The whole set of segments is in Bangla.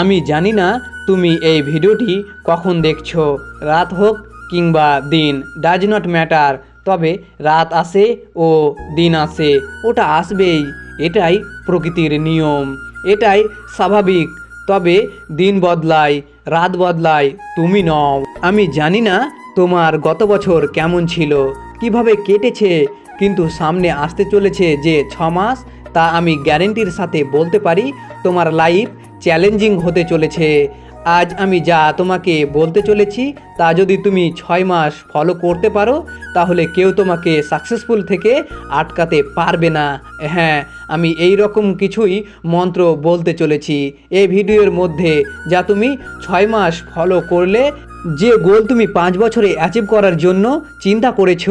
আমি জানি না তুমি এই ভিডিওটি কখন দেখছ। রাত হোক কিংবা দিন ডাজ নট ম্যাটার তবে রাত আসে ও দিন আসে ওটা আসবেই। এটাই প্রকৃতির নিয়ম, এটাই স্বাভাবিক। তবে দিন বদলায়, রাত বদলায়, তুমি নও। আমি জানি না তোমার গত বছর কেমন ছিল, কীভাবে কেটেছে, কিন্তু সামনে আসতে চলেছে যে ছ মাস, তা আমি গ্যারেন্টির সাথে বলতে পারি তোমার লাইফ চ্যালেঞ্জিং হতে চলেছে। আজ আমি যা তোমাকে বলতে চলেছি, তা যদি তুমি ছয় মাস ফলো করতে পারো, তাহলে কেউ তোমাকে সাকসেসফুল থেকে আটকাতে পারবে না। হ্যাঁ আমি এই রকম কিছুই মন্ত্র বলতে চলেছি। এই ভিডিওর মধ্যে যা তুমি ছয় মাস ফলো করলে, যে গোল তুমি পাঁচ বছরে অ্যাচিভ করার জন্য চিন্তা করেছ,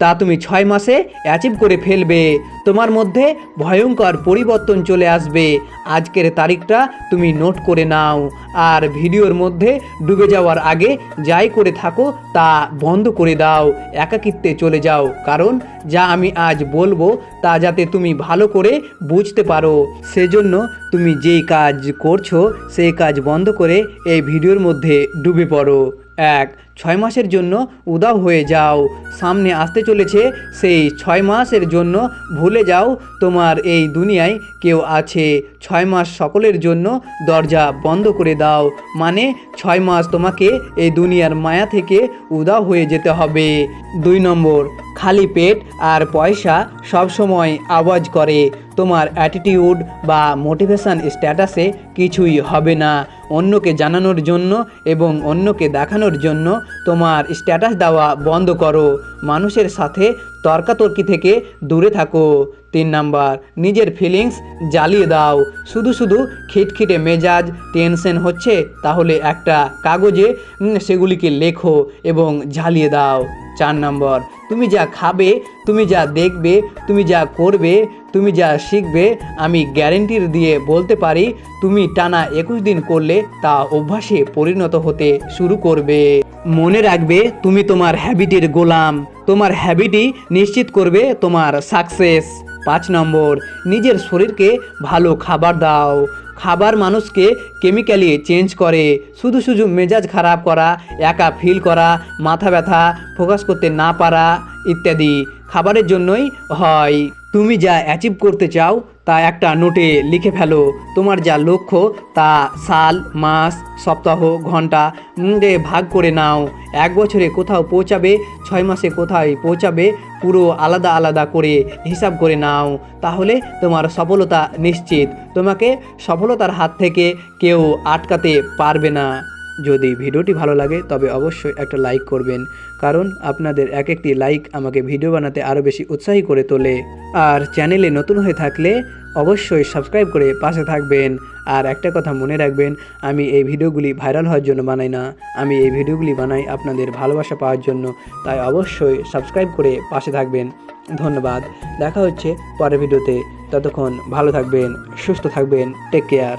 তা তুমি ছয় মাসে অ্যাচিভ করে ফেলবে। তোমার মধ্যে ভয়ঙ্কর পরিবর্তন চলে আসবে। আজকের তারিখটা তুমি নোট করে নাও। আর ভিডিওর মধ্যে ডুবে যাওয়ার আগে যাই করে থাকো, তা বন্ধ করে দাও। একাকিত্বে চলে যাও। কারণ যা আমি আজ বলব, তা যাতে তুমি ভালো করে বুঝতে পারো। সেজন্য তুমি যেই কাজ করছ, সেই কাজ বন্ধ করে এই ভিডিওর মধ্যে ডুবে পড়ো। এক ছয় মাসের জন্য উদাও হয়ে যাও। সামনে আসতে চলেছে সেই ছয় মাসের জন্য ভুলে যাও, তোমার এই দুনিয়ায় কেউ আছে। ছয় মাস সকলের জন্য দরজা বন্ধ করে দাও। মানে ছয় মাস তোমাকে এই দুনিয়ার মায়া থেকে উদাও হয়ে যেতে হবে। দুই নম্বর, খালি পেট আর পয়সা সবসময় আওয়াজ করে। তোমার অ্যাটিটিউড বা মোটিভেশান স্ট্যাটাসে কিছুই হবে না। অন্যকে জানানোর জন্য এবং অন্যকে দেখানোর জন্য তোমার স্ট্যাটাস দেওয়া বন্ধ করো। মানুষের সাথে তর্কাতর্কি থেকে দূরে থাকো। তিন নাম্বার, নিজের ফিলিংস জ্বালিয়ে দাও। শুধু শুধু খিটখিটে মেজাজ টেনশন হচ্ছে, তাহলে একটা কাগজে সেগুলিকে লেখো এবং জ্বালিয়ে দাও। চার নম্বর তুমি যা খাবে, তুমি যা দেখবে, তুমি যা করবে, তুমি যা শিখবে, আমি গ্যারেন্টির দিয়ে বলতে পারি, তুমি টানা একুশ দিন করলে তা অভ্যাসে পরিণত হতে শুরু করবে। মনে রাখবে, তুমি তোমার হ্যাবিটের গোলাম। তোমার হ্যাবিটই নিশ্চিত করবে তোমার সাকসেস পাঁচ নম্বর, নিজের শরীরকে ভালো খাবার দাও। খাবার মানুষকে কেমিক্যালি চেঞ্জ করে, শুধু শুধু মেজাজ খারাপ করা, একা ফিল করা, মাথা ব্যথা ফোকাস করতে না পারা ইত্যাদি খাবারের জন্যই হয়। তুমি যা অ্যাচিভ করতে চাও, তা একটা নোটে লিখে ফেলো। তোমার যা লক্ষ্য, তা সাল, মাস, সপ্তাহ, ঘণ্টা ভাগ করে নাও। এক বছরে কোথাও পৌঁছাবে, ছয় মাসে কোথায় পৌঁছাবে, পুরো আলাদা আলাদা করে হিসাব করে নাও। তাহলে তোমার সফলতা নিশ্চিত। তোমাকে সফলতার হাত থেকে কেউ আটকাতে পারবে না। যদি ভিডিওটি ভালো লাগে, তবে অবশ্যই একটা লাইক করবেন, কারণ আপনাদের এক একটি লাইক আমাকে ভিডিও বানাতে আরও বেশি উৎসাহী করে তোলে। আর চ্যানেলে নতুন হয়ে থাকলে অবশ্যই সাবস্ক্রাইব করে পাশে থাকবেন। আর একটা কথা মনে রাখবেন, আমি এই ভিডিওগুলি ভাইরাল হওয়ার জন্য বানাই না। আমি এই ভিডিওগুলি বানাই আপনাদের ভালোবাসা পাওয়ার জন্য, তাই অবশ্যই সাবস্ক্রাইব করে পাশে থাকবেন। ধন্যবাদ, দেখা হচ্ছে পরের ভিডিওতে। ততক্ষণ ভালো থাকবেন, সুস্থ থাকবেন, টেক কেয়ার।